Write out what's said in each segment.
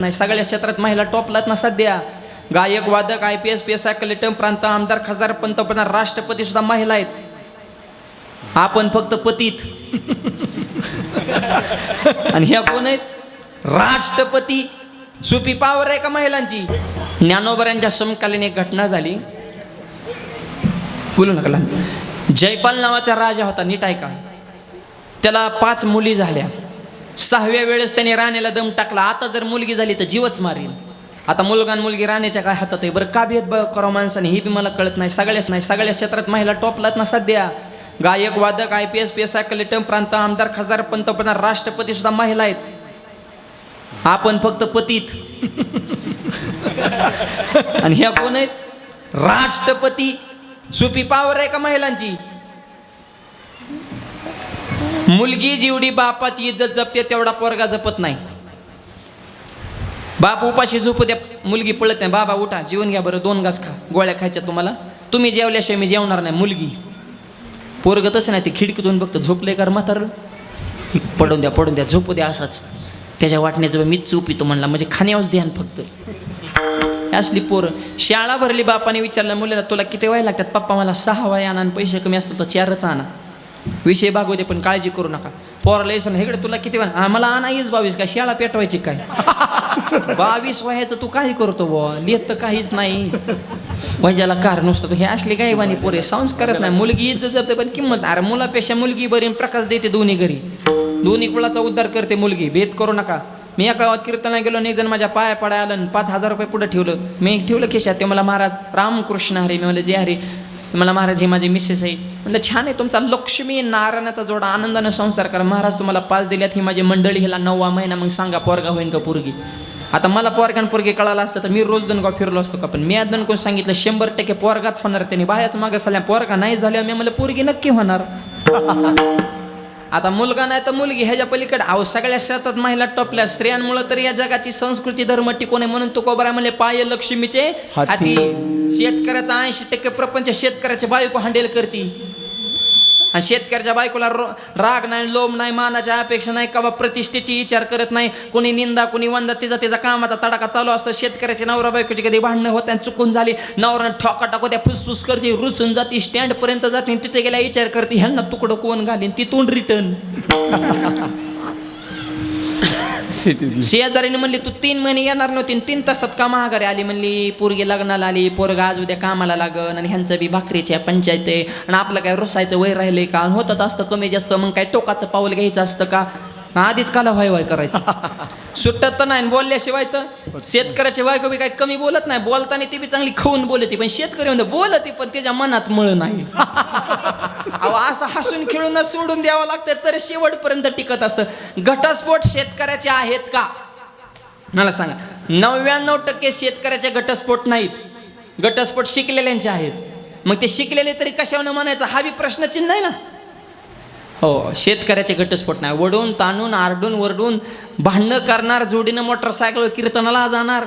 नाही सगळ्या क्षेत्रात महिला टॉपलात ना सध्या. गायक वादक I P S P S I collector प्रांत आमदार खासदार पंतप्रधान राष्ट्रपती सुद्धा महिला आहेत. आपण फक्त पतीत. आणि ह्या कोण आहेत? राष्ट्रपती. सुपी पावर आहे का महिलांची? ज्ञानोबऱ्यांच्या समकालीन एक घटना झाली. बोलू नका. जयपाल नावाचा राजा होता नीट ऐका. त्याला पाच मुली झाल्या. सहाव्या वेळेस त्याने राणीला दम टाकला. आता जर मुलगी झाली तर जीवच मारील. आता मुलगा आणि मुलगी राणीच्या काय हातात आहे? बरं का भेदभाव करावं माणसाने? हे बी मला कळत नाही. सगळ्या नाही सगळ्या क्षेत्रात महिला टॉपलात ना सध्या. गायक वादक I P S P S I collector प्रांत आमदार खासदार पंतप्रधान राष्ट्रपती सुद्धा महिला आहेत. आपण फक्त पतीत. आणि ह्या कोण आहेत? राष्ट्रपती. सुपी पावर आहे का महिलांची? मुलगी जेवढी बापाची इज्जत जपते तेवढा पोरगा जपत नाही. बाप उपाशी झोपू द्या मुलगी पळत नाही. बाबा उठा जेवण घ्या बरं दोन घास खा. गोळ्या खायच्या तुम्हाला. तुम्ही जेवल्याशिवाय मी जेवणार नाही मुलगी. पोरग तसं नाही ते खिडकीतून बघतं झोपले कर म्हातार. पडून द्या पडून द्या झोपू द्या असाच. त्याच्या वाटण्याचं मीच चुपितो म्हणला म्हणजे खाण्यावर ध्यान फक्त. असली पोरं. शाळा भरली बापाने विचारलं मुलीला तुला किती वय लागतात? पप्पा मला सहा वय आणा आणि पैसे कमी असतात तर चारच आणा. विषय भागवू दे पण काळजी करू नका. पोराला येसून इकडे तुला किती हा, मला आणा येच बावीस काय शाळा पेटवायची काय? बावीस वयाचं तू काही करतो बुवा लिहित तर काहीच नाही. वजाला कार नुसतं तू हे असली काय वाणी पोरे संस्कारच नाही. मुलगी इज्जत जपते पण किंमत अरे मुलापेक्षा मुलगी बरी प्रकाश देते दोन्ही घरी. दोन्ही कुळाचा उद्धार करते मुलगी. भेद करू नका. मी एका गावात कीर्तनाला गेलो आणि एक जण माझ्या पाया पडाय आलं आणि पाच हजार रुपये पुढे ठेवलं. मी ठेवलं खिशात. ते मला महाराज रामकृष्ण हरे. मी मला जे हरे. मला महाराज हे माझे मिसेस आहे म्हणलं छान आहे तुमचा लक्ष्मी नारायणाचा जोडा आनंदानं संसार करा. महाराज तुम्हाला पाच दिल्यात ही माझी मंडळी ह्याला नववा महिना मग सांगा पोरगा होईन का पोरगी? आता मला पोरगान पोरगी कळाला असतं तर मी रोज दोन गाव फिरलो असतो का? पण मी आज कोण सांगितलं शंभर टक्के पोरगाच होणार त्याने. बायाच मागं झाल्या पोरगा नाही झाल्या मी मला पोरगी नक्की होणार. आता मुलगा नाही तर मुलगी ह्याच्या पलीकडे अहो सगळ्या शेतात महिला टोपल्या स्त्रियांमुळे तर या जगाची संस्कृती धर्म टिकवणे म्हणून तो कोबरा म्हणले पाय लक्ष्मीचे. हाती शेतकऱ्याचा ऐंशी टक्के प्रपंच शेतकऱ्याच्या बायको हँडल करती आणि शेतकऱ्याच्या बायकोला रो- राग नाही लोभ नाही मानाच्या अपेक्षा नाही का प्रतिष्ठेची विचार करत नाही कोणी निंदा कोणी वंदा तिचा तिचा कामाचा तडाखा चालू असतो. शेतकऱ्याची नवरा बायकोची कधी भांडणं होत आणि चुकून झाली नवरा ठोका टाको त्या फुसफुस करते रुसून जाते स्टँडपर्यंत जाते आणि तिथे गेल्या विचार करते ह्यांना तुकडं कोण घालीन? तिथून रिटर्न सिटीतली शेजारीने म्हणली तू तीन महिने येणार नव्हती आणि तीन तासात का महागारी आली? म्हणली पोरगी लग्नाला आली पोरगा आज उद्या कामाला लागन आणि ह्यांचं बी भाकरीच्या पंचायत आहे आणि आपलं काय रुसायचं वय राहिले का? आणि होतच असतं कमी जास्त मग काय टोकाचं पाऊल घ्यायचं असतं का? आधीच काला व्हाय व्हाय करायचं. सुटत तर नाही आणि बोलल्याशिवाय तर शेतकऱ्याची बायको बी काय कमी बोलत नाही. बोलताना ती बी चांगली खाऊन बोलते पण शेतकरी म्हणतो बोलते पण त्याच्या मनात मळ नाही. अहो असं हसून खेळूनच सोडून द्यावं लागतं तर शेवटपर्यंत टिकत असतं. घटस्फोट शेतकऱ्याचे आहेत का? मला सांगा. नव्याण्णव टक्के शेतकऱ्याचे घटस्फोट नाहीत. घटस्फोट शिकलेल्यांचे आहेत. मग ते शिकलेले तरी कशावर म्हणायचं? हा बी प्रश्नचिन्ह आहे ना. हो शेतकऱ्याचे घटस्फोट नाही. वडून ताणून आरडून वरडून भांडणं करणार जोडीनं मोटरसायकल कीर्तनाला जाणार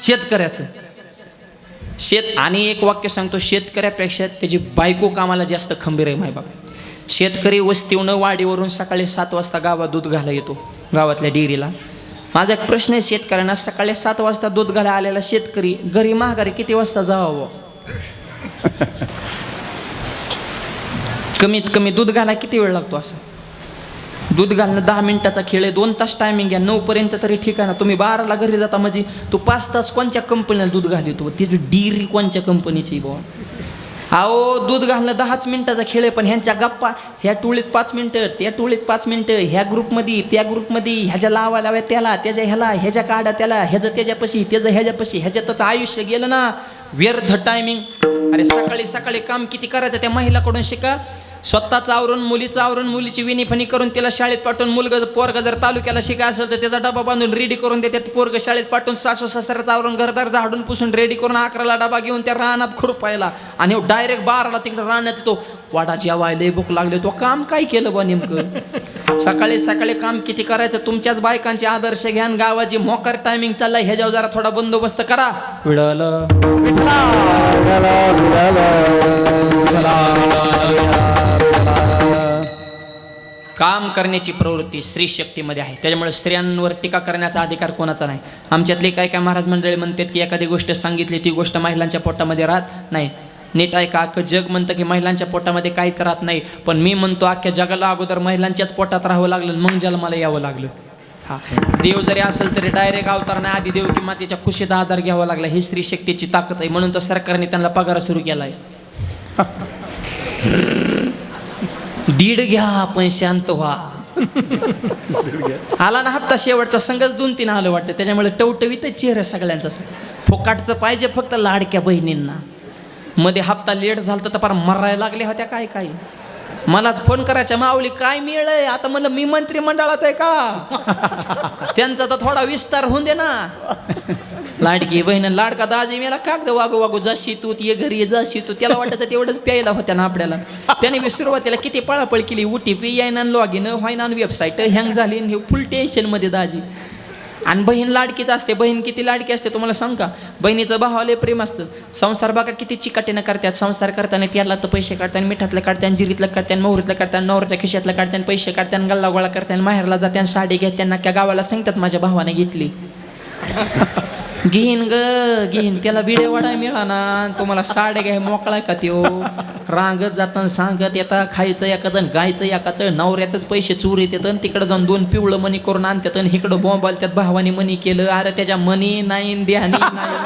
शेतकऱ्याचं. शेत आणि एक वाक्य सांगतो शेतकऱ्यापेक्षा त्याची बायको कामाला जास्त खंबीर आहे मायबाप. शेतकरी वस्तीवनं वाडीवरून सकाळी सात वाजता गावात दूध घाला येतो गावातल्या डेअरीला. माझा एक प्रश्न आहे शेतकऱ्यांना सकाळी सात वाजता दूध घाला आलेला शेतकरी घरी महागारी किती वाजता जावं कमीत कमी दूध घाला किती वेळ लागतो असं? दूध घालणं दहा मिनिटाचा खेळ आहे दोन तास टायमिंग घ्या नऊपर्यंत तरी ठीक आहे ना? तुम्ही बाराला घरी जाता म्हणजे तू पाच तास कोणत्या कंपनीला दूध घालतो? तिची डिरी कोणत्या कंपनीची बुवा? अहो दूध घालणं दहाच मिनिटाचा खेळ आहे पण ह्यांच्या गप्पा ह्या टोळीत पाच मिनटं त्या टोळीत पाच मिनटं ह्या ग्रुपमध्ये त्या ग्रुपमध्ये ह्याच्या लावा लाव्या त्याला त्याच्या ह्याला ह्याच्या काढा त्याला ह्याचं त्याच्यापाशी त्याचं ह्याच्यापाशी ह्याच्यातच आयुष्य गेलं ना व्यर्थ टायमिंग अरे सकाळी सकाळी काम किती करायचं त्या महिलाकडून शिका. स्वतःचं आवरून मुलीचं आवरून मुलीची विनीफणी करून तिला शाळेत पाठवून मुलगा पोरगा जर तालुक्याला शिका असेल तर त्याचा डबा बांधून रेडी करून देतात पोरग शाळेत पाठवून सासू सासऱ्याचं आवरून घरदार झाडून पुसून रेडी करून अकराला डबा घेऊन त्या रानात खुरपायला आणि डायरेक्ट बाराला तिकडे रानात येतो. वाडा जेवायला भूक लागले. तो काम काय केलं बा नेमकं? सकाळी सकाळी काम किती करायचं? तुमच्याच बायकांचे आदर्श घ्या आणि गावाची मोकार टायमिंग चाललाय. ह्याच्यावर जरा थोडा बंदोबस्त करा. विडालं. काम करण्याची प्रवृत्ती स्त्री शक्तीमध्ये आहे. त्याच्यामुळे स्त्रियांवर टीका करण्याचा अधिकार कोणाचा नाही. आमच्यातले काय काय महाराज मंडळी म्हणतात की एखादी गोष्ट सांगितली ती गोष्ट महिलांच्या पोटामध्ये राहत नाही. नीट आहे का? अख्खं जग म्हणतं की महिलांच्या पोटामध्ये काहीच राहत नाही. पण मी म्हणतो अख्ख्या जगाला अगोदर महिलांच्याच पोटात राहावं लागलं मग जन्माला यावं लागलं. हा. देव जरी असेल तरी डायरेक्ट अवतार नाही आधी देव किंवा त्याच्या कुशीचा आधार घ्यावा लागला. ही स्त्री शक्तीची ताकद आहे. म्हणून तर सरकारने त्यांना पगार सुरू केला आहे दीड घ्या आपण शांत व्हा. आला ना हप्ता शेवटचा संघच दोन तीन आलं वाटतं. त्याच्यामुळे टवटवीतच चेहरा सगळ्यांचा फोकाटचं पाहिजे फक्त लाडक्या बहिणींना. मध्ये हप्ता लेट झाला तर फार मरायला लागल्या होत्या काय काय मलाच फोन करायच्या माऊली काय मिळय आता म्हणलं मी मंत्रिमंडळात आहे का? त्यांचा तर थोडा विस्तार होऊन दे ना. लाडकी बहीण लाडका दाजी मेला कागद वागू वागू जाशी तू ये घरी ये जाशी तू. त्याला वाटत तेवढंच प्यायला होत्या ना आपल्याला. त्याने बी सुरुवातीला किती पळापळ केली ओ टी पी यायना लॉग इन व्हायना वेबसाईट हँग झाली हे फुल टेन्शनमध्ये दाजी. आणि बहीण लाडकीच असते बहीण किती लाडकी असते तुम्हाला सांग का? बहिणीचं भावाले प्रेम असतं. संसार बघा किती चिकाटीनं करतात. संसार करताना त्याला तर पैसे काढतात मिठातलं काढतात जिरीतलं काढतात मोहरीतलं काढतात नवऱ्याच्या खिशातलं काढतात पैसे काढतात गल्ला गोळा करतात माहेरला जातात साडी घेतात त्या गावाला सांगतात माझ्या भावाने घेतली. घेईन ग घेईन. त्याला बिडे वडा मिळाना. तुम्हाला साड्या घ्याय मोकळा का त्यो? रांगत जाताना सांगत येता. खायचं एकाचं गायचं एकाचं. नवऱ्यातच पैसे चोर येतात आणि तिकडं जाऊन दोन पिवळं मनी करून आणतात आणि इकडं बॉम्बाल त्यात भावाने मनी केलं. अरे त्याच्या मनी नाही ध्यानी नाही.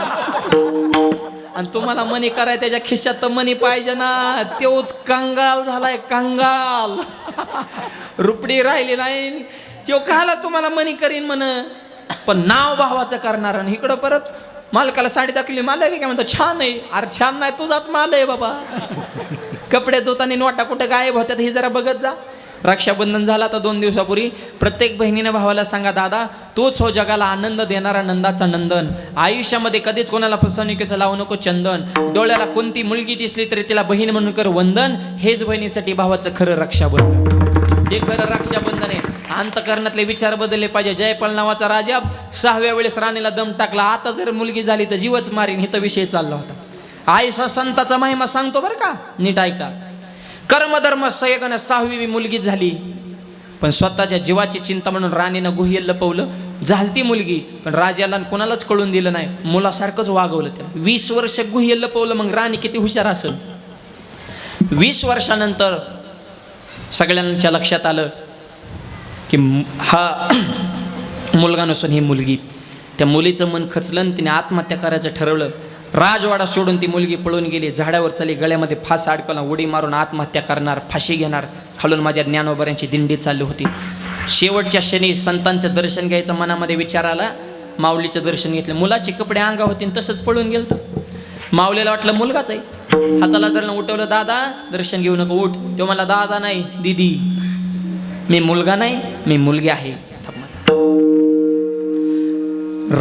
आणि तुम्हाला मनी कराय त्याच्या खिशात तर मनी पाहिजे ना. तेवच कंगाल झालाय कंगाल. रुपडी राहिली नाही. त्यो काला तुम्हाला मनी करीन म्हण. पण नाव भावाचं करणार आणि इकडं परत मालकाला साडी दाखवली मला काय म्हणतो छान आहे. अरे छान नाही तुझाच माल आहे बाबा. कपडे धुताना नोटा कुठं गायब होत्यात हे जरा बघत जा. रक्षाबंधन झाला आता दोन दिवसापूर्वी. प्रत्येक बहिणीने भावाला सांगा दादा तोच हो जगाला आनंद देणारा नंदाचा नंदन. आयुष्यामध्ये कधीच कोणाला फसवणुकीचं लावू नको चंदन. डोळ्याला कोणती मुलगी दिसली तरी तिला बहीण म्हणून कर वंदन. हेच बहिणीसाठी भावाचं खरं रक्षाबंधन. हे खरं रक्षाबंधन आहे. अंतकरणातले विचार बदलले पाहिजे. जयपाल नावाचा राजा सहाव्या वेळेस राणीला दम टाकला. आता जर मुलगी झाली तर जीवच मारीन. हिथं विषय चालला होता. आईसा संताचा महिमा सांगतो बरं का? नीट ऐका. कर्मधर्म सयगन सहावी मुलगी झाली. पण स्वतःच्या जीवाची चिंता म्हणून राणीनं गुह्य लपवलं. झालती मुलगी पण राजाला कोणालाच कळून दिलं नाही. मुलासारखंच वागवलं त्याला. वीस वर्ष गुह्य लपवलं मग राणी किती हुशार असेल? वीस वर्षानंतर सगळ्यांच्या लक्षात आलं की हा मुलगा नसून ही मुलगी. त्या मुलीचं मन खचलं आणि तिने आत्महत्या करायचं ठरवलं. राजवाडा सोडून ती मुलगी पळून गेली. झाडावर चाली गळ्यामध्ये फास अडकवला उडी मारून आत्महत्या करणार फाशी घेणार. खालून माझ्या ज्ञानोबऱ्यांची दिंडी चालली होती. शेवटच्या क्षणी संतांचं दर्शन घ्यायचं मनामध्ये विचार आला. माऊलीचं दर्शन घेतलं. मुलाचे कपडे अंगा होते तसंच पळून गेलं माऊलीला वाटलं मुलगाच आहे. हाताला धरणं उठवलं दादा दर्शन घेऊ नको उठ. तो मला दादा नाही दिदी. मी मुलगा नाही मी मुलगी आहे.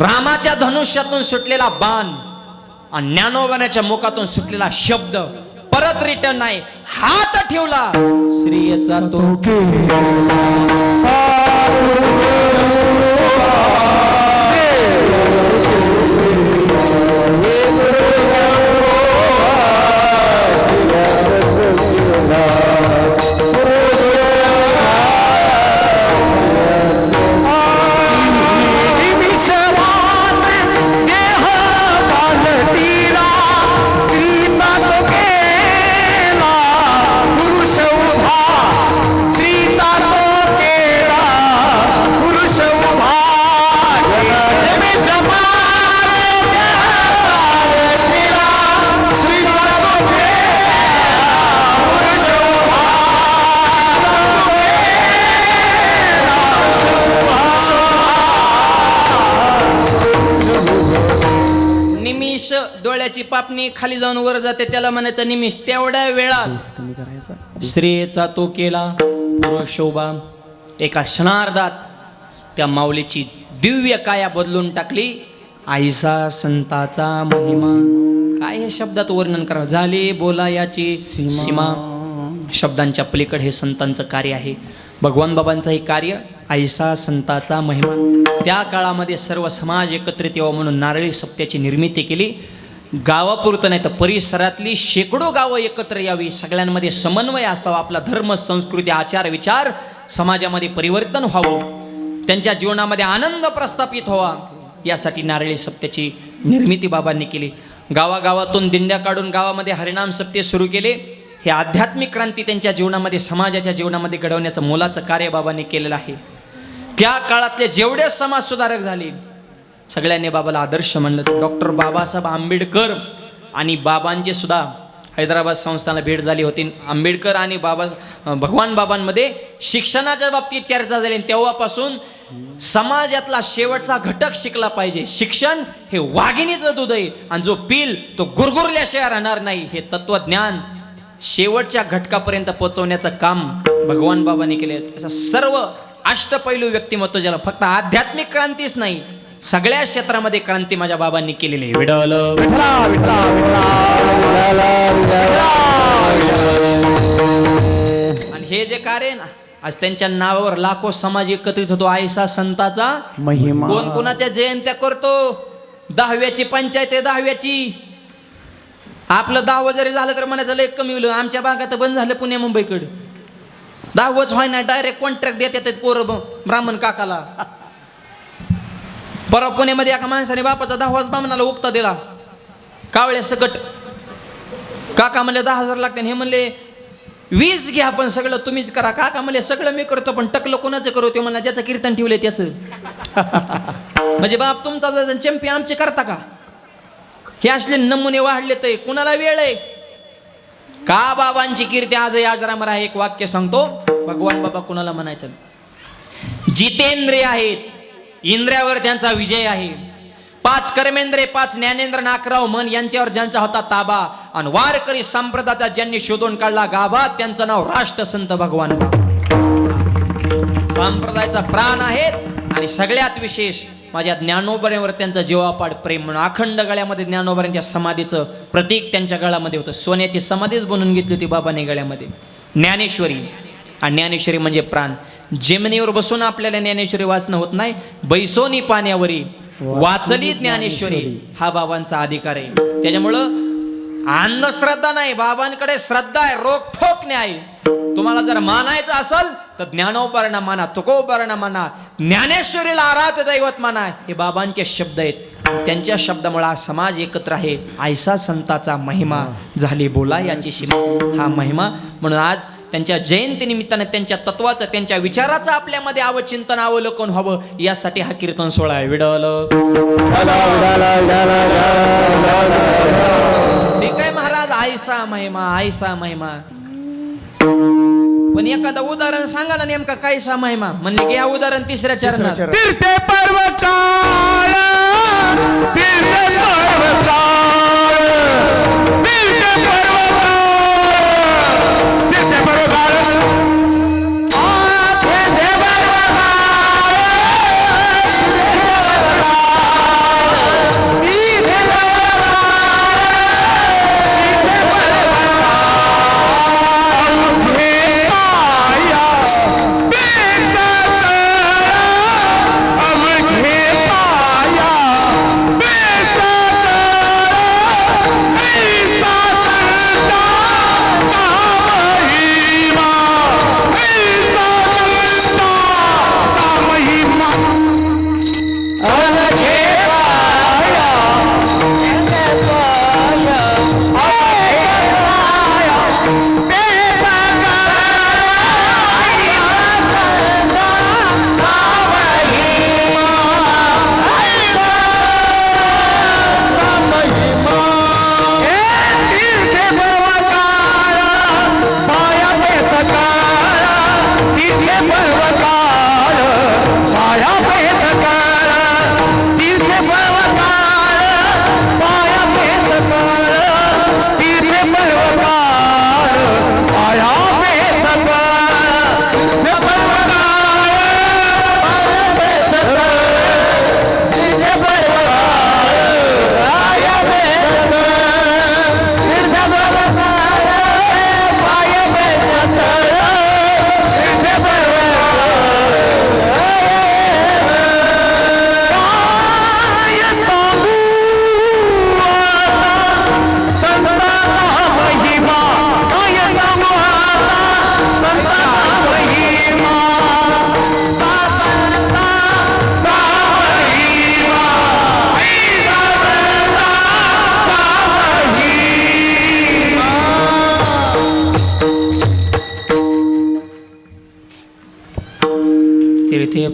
रामाच्या धनुष्यातून सुटलेला बाण आणि ज्ञानोबाण्याच्या मुखातून सुटलेला शब्द परत रिटर्न नाही. हात ठेवला. श्रीयचा तो निमिष डोळ्याची पापणी खाली जाऊन वर जाते त्याला म्हणायचं निमिष तेवढ्या वेळात करायचा स्त्रियेचा तो केला पुरुषोबा एका क्षणार्धात त्या माऊलीची दिव्य काया बदलून टाकली. आईसा संताचा महिमा. काय हे शब्दात वर्णन करा? झाली बोला याची सीमा. शब्दांच्या पलीकडे हे संतांचं कार्य आहे. भगवान बाबांचं हे कार्य आईसा संताचा महिमा. त्या काळामध्ये सर्व समाज एकत्रित यावं म्हणून नारळी सप्त्याची निर्मिती केली. गावापुरतं नाही तर परिसरातली शेकडो गावं एकत्र यावी. सगळ्यांमध्ये समन्वय असावा. आपला धर्म संस्कृती आचार विचार समाजामध्ये परिवर्तन व्हावं. त्यांच्या जीवनामध्ये आनंद प्रस्थापित व्हावा. यासाठी नारळी सप्त्याची निर्मिती बाबांनी केली. गावागावातून दिंड्या काढून गावामध्ये हरिणाम सप्ते सुरू केले. हे आध्यात्मिक क्रांती त्यांच्या जीवनामध्ये समाजाच्या जीवनामध्ये घडवण्याचं मोलाचं कार्य बाबांनी केलेलं आहे. त्या काळातले जेवढे समाजसुधारक झाले सगळ्यांनी बाबाला आदर्श म्हणलं. डॉक्टर बाबासाहेब आंबेडकर आणि बाबांचे सुद्धा हैदराबाद संस्थांना भेट झाली होती. आंबेडकर आणि बाबा भगवान बाबांमध्ये शिक्षणाच्या बाबतीत चर्चा झाली तेव्हापासून समाजातला शेवटचा घटक शिकला पाहिजे. शिक्षण हे वाघिणीचं दूध आहे आणि जो पिल तो गुरगुरल्याशिवाय राहणार नाही. हे तत्वज्ञान शेवटच्या घटकापर्यंत पोहोचवण्याचं काम भगवान बाबांनी केले असं सर्व अष्टपैलू व्यक्तिमत्व ज्याला फक्त आध्यात्मिक क्रांतीच नाही सगळ्या क्षेत्रामध्ये क्रांती माझ्या बाबांनी केलेली आहे. विडल आणि हे जे कार्य ना आज त्यांच्या नावावर लाखो समाज एकत्रित होतो आयसा संताचा. महिमा. कोण कोणाच्या जयंत्या करतो? दहाव्याची पंचायत आहे दहाव्याची. आपलं दहावं जरी झालं तर म्हणायचं लय कमी होईल. आमच्या भागात बंद झालं पुणे मुंबईकडे. दहावंच व्हाय ना डायरेक्ट कॉन्ट्रॅक्ट देत येतात पोरं ब्राह्मण काकाला. परवा पुण्यामध्ये एका माणसाने बापाचा दहावाच ब्राह्मणाला उक्ता दिला. कावळ्या सकट. काका म्हणले दहा हजार लागते. हे म्हणले वीस घ्या पण सगळं तुम्हीच करा. काका म्हणले सगळं मी करतो पण टकलं कोणाचं करू? ते म्हणा ज्याचं कीर्तन ठेवलंय त्याचं. म्हणजे बाप तुमचा चंपी आमचे करता का? हे असले नमुने वाढले ते कुणाला वेळ आहे? का बाबांची कीर्ती आजही आजरामर आहे एक वाक्य सांगतो? भगवान बाबा कुणाला म्हणायचं? जितेंद्रिय आहेत. इंद्रियावर त्यांचा विजय आहे. पाच कर्मेंद्रे पाच ज्ञानेंद्र नाकराव मन यांच्यावर ज्यांचा होता ताबा. आणि वारकरी संप्रदायाचा ज्यांनी शोधून काढला गाभा त्यांचं नाव राष्ट्रसंत भगवान संप्रदायाचा प्राण आहेत. आणि सगळ्यात विशेष माझ्या ज्ञानोबऱ्यावर त्यांचा जीवापाड प्रेम म्हणून अखंड गळ्यामध्ये ज्ञानोबऱ्यांच्या समाधीचं प्रतीक त्यांच्या गळ्यामध्ये होतं. सोन्याची समाधीच बनवून घेतली होती बाबाने गळ्यामध्ये. ज्ञानेश्वरी. आणि ज्ञानेश्वरी म्हणजे प्राण. जेमिनीवर बसून आपल्याला ज्ञानेश्वरी वाचणं होत नाही बैसोनी पाण्यावरी. वाचली ज्ञानेश्वरी. हा बाबांचा अधिकार आहे. त्याच्यामुळं अंधश्रद्धा नाही बाबांकडे श्रद्धा आहे रोखोक न्याय तुम्हाला जर मानायचं असेल तर ज्ञानोपरणा माना तुकोपरणा माना ज्ञानेश्वरीला आराध दैवत माना. हे बाबांचे शब्द आहेत. त्यांच्या शब्दामुळे हा समाज एकत्र आहे. आयसा संताचा महिमा झाली. बोला याची शिमा हा महिमा. म्हणून आज त्यांच्या जयंती निमित्ताने त्यांच्या तत्वाचं त्यांच्या विचाराचं आपल्यामध्ये अवचिंतन अवलोकन व्हावं. यासाठी हा कीर्तन सोहळा आहे. विडल. ठीक आहे महाराज. आयसा महिमा आयसा महिमा. पण एखादं उदाहरण सांगा ना नेमका कायसा महिमा म्हणले की या उदाहरण तिसऱ्या चरणात. तीर्थे पर्वताळ तीर्थे पर्वताळ तीर्थे पर्वताळ.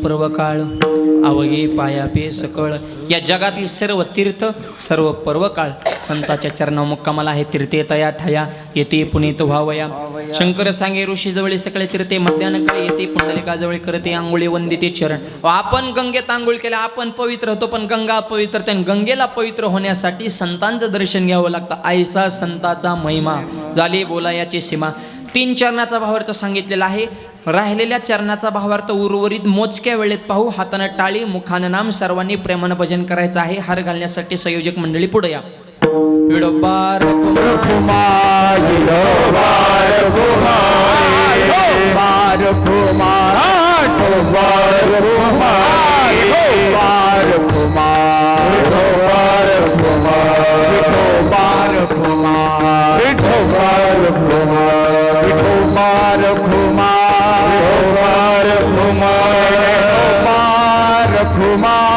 पर्व काळ अवघे पायापे सकळ या जगातील सर्व तीर्थ सर्व पर्व काळ संताच्या चरणा मुक्कामाला आहे तीर्थे तया ठया येते पुनीत व्हावया. शंकर सांगे ऋषी जवळ सकळे तीर्थे मध्यान काळी येते पुंडलिकाजवळ करते आंघोळी वंदिते चरण. व आपण गंगेत आंघोळ केल्या आपण पवित्र होतो पण गंगा पवित्र त्या गंगेला पवित्र होण्यासाठी संतांचं दर्शन घ्यावं लागतं. आयसा संताचा महिमा. झाली बोला याची सीमा. तीन चरणाचा भावार्थ सांगितलेला आहे. राहिलेल्या चरणाचा भावार्थ उर्वरित मोजक्या वेळेत पाहू. हातानं टाळी मुखानं नाम सर्वांनी प्रेमानं भजन करायचं आहे. हार घालण्यासाठी संयोजक मंडळी पुढे या. विठो Allah.